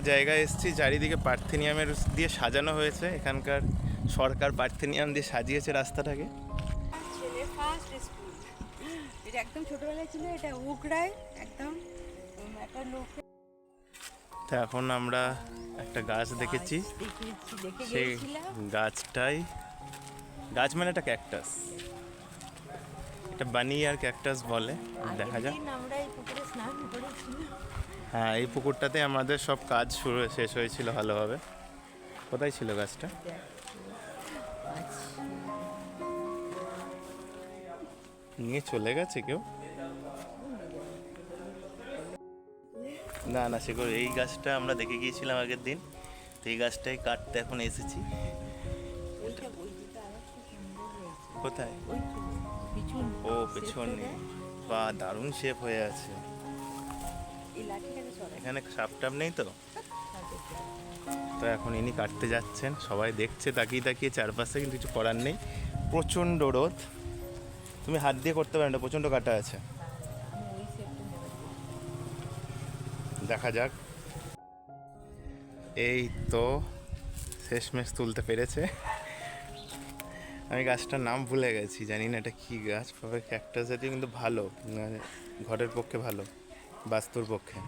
জায়গায় এসেছি চারিদিকে পার্থেনিয়ামের দিয়ে সাজানো হয়েছে। এখানকার সরকার পার্থেনিয়াম দিয়ে সাজিয়েছে রাস্তাটাকে। ছেলে ফার্স্ট স্কুল এটা একদম ছোটবেলায় ছিল এটা উগড়ায় একদম একটা লোক তো এখন আমরা একটা গাছ দেখেছি। দেখেছি সেই গাছটাই গাছ মানে একটা ক্যাকটাস এটা বানি আর ক্যাকটাস বলে দেখা যাক। আমরা এই পুকুরে স্নান করেছিলাম। হ্যাঁ এই পুকুরটাতে আমাদের সব কাজ শুরু শেষ হয়েছিল ভালোভাবে। কোথায় ছিল গাছটা? নিয়ে চলে গেছে কেউ? না না সেগুলো এই গাছটা আমরা দেখে গিয়েছিলাম আগের দিন। তো এই গাছটাই কাটতে এখন এসেছি। কোথায়? ও পেছনে বা দারুণ শেপ হয়ে আছে। এখানে সাপ টাপ নেই তো? তো এখন ইনি কাটতে যাচ্ছেন, সবাই দেখছে, তাকিয়ে তাকিয়ে চারপাশে কিন্তু কিছু করার নেই। প্রচণ্ড রোদ। তুমি হাত দিয়ে করতে পারো না, প্রচণ্ড কাটা আছে। দেখা যাক। এই তো শেষমেশ তুলতে পেরেছে। আমি গাছটার নাম ভুলে গেছি, জানি না এটা কী গাছ ক্যাকটাস জাতীয় কিন্তু ভালো মানে ঘরের পক্ষে ভালো। বাস্তুর পক্ষে।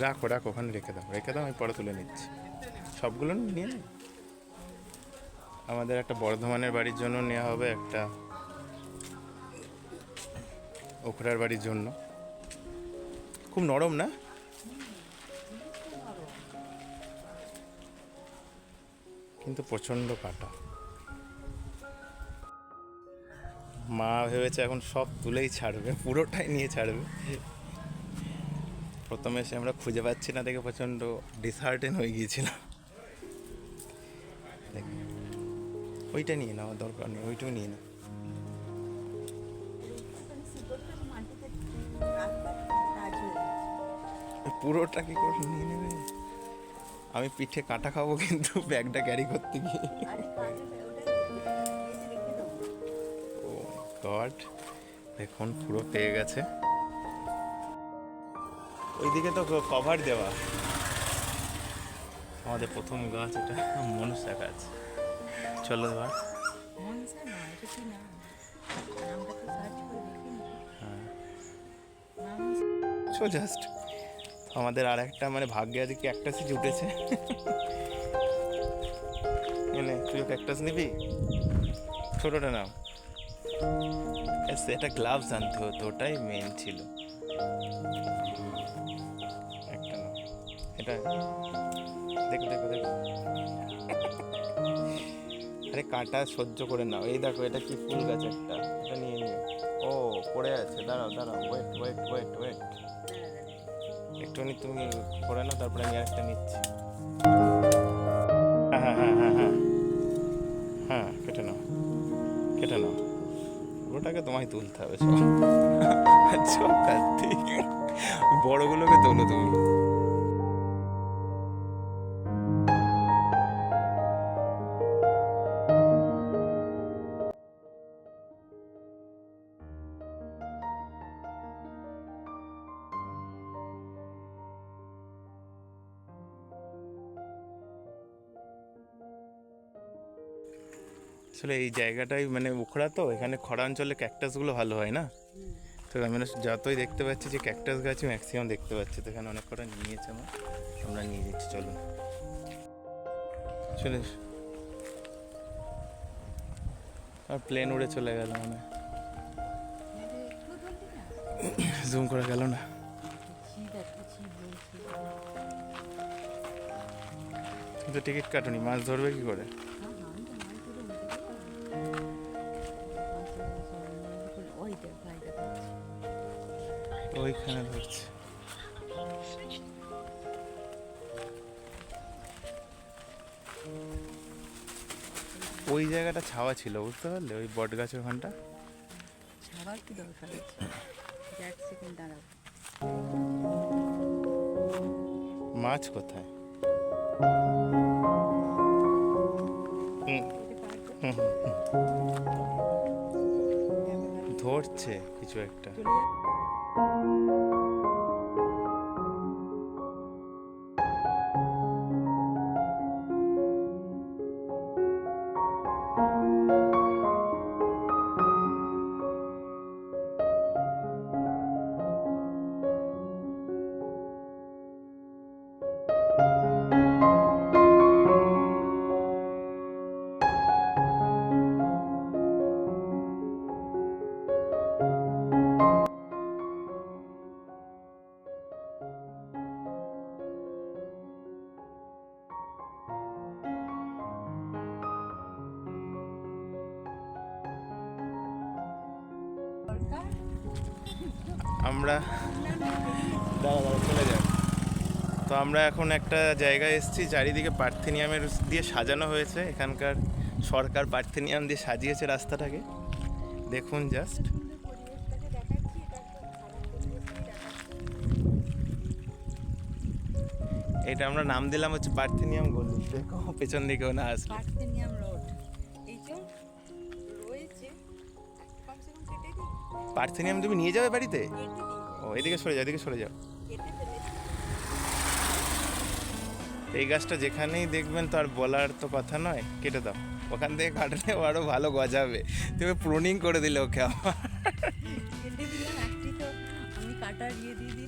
রাখো রাখো, ওখানে রেখে দাও। রেখে দাও, আমি পরে তুলে নিচ্ছি। সবগুলো নিয়ে নে। আমাদের একটা বর্ধমানের বাড়ির জন্য নেওয়া হবে একটা ওখরার বাড়ির জন্য। খুব নরম না? কিন্তু প্রচণ্ড কাটা। মা ভেবেছে এখন সব তুলেই ছাড়বে, পুরোটাই নিয়ে ছাড়বে। প্রথমে সে আমরা খুঁজে পাচ্ছি না দেখে প্রচণ্ড ডিসহার্টেন হয়ে গিয়েছিলাম। ওইটা নিয়ে নাও, দরকার নেই, ওইটাও নিয়ে নাও। পুরোটা কি করে নিয়ে নেবে? আমি পিঠে কাটা খাব কিন্তু, ব্যাগটা ক্যারি করতে গিয়ে। গড দেখুন পুরো পেয়ে গেছে। ওইদিকে তো কভার দেওয়া। আমাদের প্রথম গাছ এটা মনসা গাছ। চলো এবার। হ্যাঁ। সো জাস্ট আমাদের আর একটা মানে ভাগ্যে আজকে একটা সিট উঠেছে। এনে তুইও ক্যাকটাস নিবি? ছোটটা নাও। এস, এটা গ্লাভস আনতে হতো ওটাই মেন ছিল। একটা নাও এটা দেখো দেখো দেখো। আরে কাটা সহ্য করে নাও। এই দেখো এটা কি ফুল গাছ একটা? এটা নিয়ে নিও। ও পড়ে আছে। দাঁড়াও দাঁড়াও। ওয়েট ওয়েট ওয়েট ওয়েট একটুখানি তুমি করে নাও তারপরে আমি আরেকটা নিচ্ছি। হ্যাঁ হ্যাঁ হ্যাঁ হ্যাঁ। হ্যাঁ কেটে নাও। কেটে নাও। পুরোটাকে তোমায় তুলতে হবে সব কার্তিক বড়গুলোকে তোলো তুমি। আসলে এই জায়গাটাই মানে উখড়া তো, এখানে খরা অঞ্চলে ক্যাকটাসগুলো ভালো হয় না? তো আমি না যতই দেখতে পাচ্ছি যে ক্যাকটাস গাছই ম্যাক্সিমাম দেখতে পাচ্ছি। তো এখানে অনেক কটা নিয়েছে আমার আমরা নিয়ে যাচ্ছি, চলে। এসো। আর প্লেন উড়ে চলে গেল মানে জুম করা গেল না। ছিপ একটা ছিপ বলছি তুমি তো টিকিট কাটুনি, মাছ ধরবে কি করে? ওইখানে ধরছে। ওই জায়গাটা ছাওয়া ছিল বুঝতে পারলে? ওই বট গাছের ওখানটা? আবার কি দরকার এক সেকেন্ড দাঁড়াও। মাছ কোথায়। ধরছে কিছু একটা। thank you আমরা দাঁড়া দাঁড়া, চলে যাক। তো আমরা এখন একটা জায়গায় এসেছি, চারিদিকে পার্থেনিয়ামের দিয়ে সাজানো হয়েছে। এখানকার সরকার পার্থেনিয়াম দিয়ে সাজিয়েছে রাস্তাটাকে। দেখুন জাস্ট এটা আমরা নাম দিলাম হচ্ছে পার্থেনিয়াম গলি। দেখো, পেছন দিকেও না আসলে পার্থেনিয়াম তুমি নিয়ে যাবে বাড়িতে? ও, এদিকে সরে যাও, এদিকে সরে যাও। এই গাছটা যেখানেই দেখবেন তো আর বলার তো কথা নয়, কেটে দাও। ওখান থেকে কাটলে আরও ভালো গজাবে। তুমি প্রুনিং করে দিলে ওকে আমার কাটা ইয়ে দিয়ে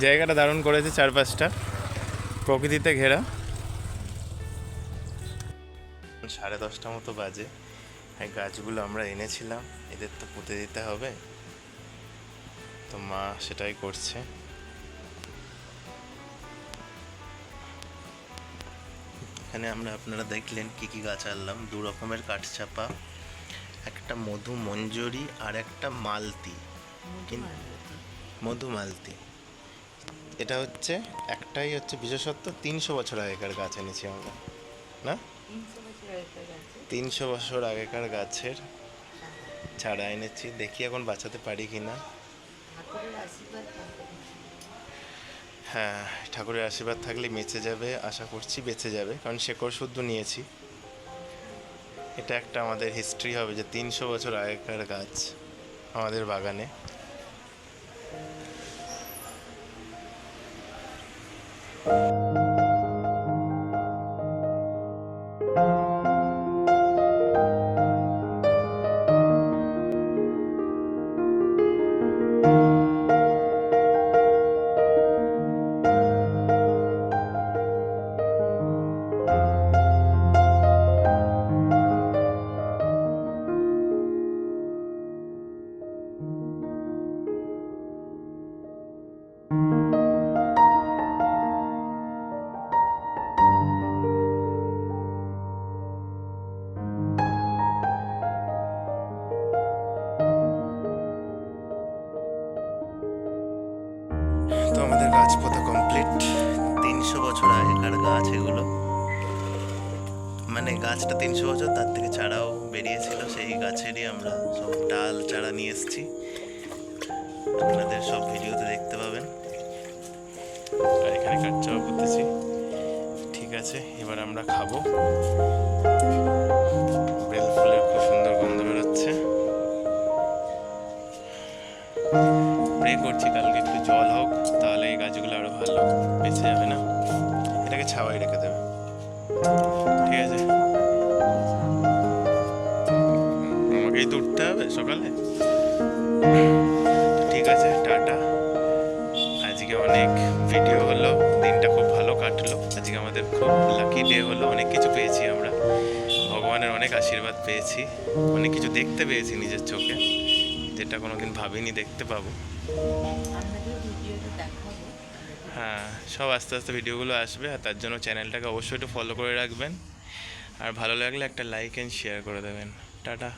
জায়গাটা দারুণ করেছে চারপাশটা। প্রকৃতিতে ঘেরা। সাড়ে দশটা মতো বাজে। এই গাছগুলো আমরা এনেছিলাম। এদের তো পুঁতে দিতে হবে। তো মা সেটাই করছে। এখানে আমরা আপনারা দেখলেন কি কি গাছ আনলাম। দু রকমের কাঠচাপা, একটা মধু মঞ্জরি আর একটা মালতি। মধুমালতি। এটা হচ্ছে একটাই হচ্ছে বিশেষত্ব তিনশো বছর আগেকার গাছ এনেছি আমরা। না? তিনশো বছর আগেকার গাছের চারা এনেছি। দেখি এখন বাঁচাতে পারি কি না। হ্যাঁ ঠাকুরের আশীর্বাদ থাকলে বেঁচে যাবে আশা করছি বেঁচে যাবে কারণ শেকড় শুদ্ধ নিয়েছি। এটা একটা আমাদের হিস্ট্রি হবে যে তিনশো বছর আগেকার গাছ। আমাদের বাগানে। মানে গাছটা তিনশো বছর তার থেকে চারাও বেরিয়েছিল, সেই গাছেরই আমরা সব ডাল, চারা নিয়ে এসেছি। আপনাদের সব ভিডিওতে দেখতে পাবেন। আর এখানে কাটচাওয়া করতেছি ঠিক আছে, এবার আমরা খাব। বেল ফুলের খুব সুন্দর গন্ধ বেরোচ্ছে। প্রে করছি, কালকে একটু জল হোক, তাহলে এই গাছগুলো আরও ভালো বেঁচে যাবে না। এটাকে ছাওয়াই রেখে দেবে। ঠিক আছে। আমাকেই তো উঠতে হবে সকালে? ঠিক আছে, টাটা। আজকে অনেক ভিডিও হলো, দিনটা খুব ভালো কাটলো। আজকে আমাদের খুব লাকি ডে হলো, অনেক কিছু পেয়েছি আমরা। ভগবানের অনেক আশীর্বাদ পেয়েছি, অনেক কিছু দেখতে পেয়েছি নিজের চোখে, যেটা কোনোদিন ভাবিনি দেখতে পাবো। হ্যাঁ সব আস্তে আস্তে ভিডিওগুলো আসবে আর তার জন্য চ্যানেলটাকে অবশ্যই একটু ফলো করে রাখবেন। আর ভালো লাগলে একটা লাইক অ্যান্ড শেয়ার করে দেবেন। টাটা।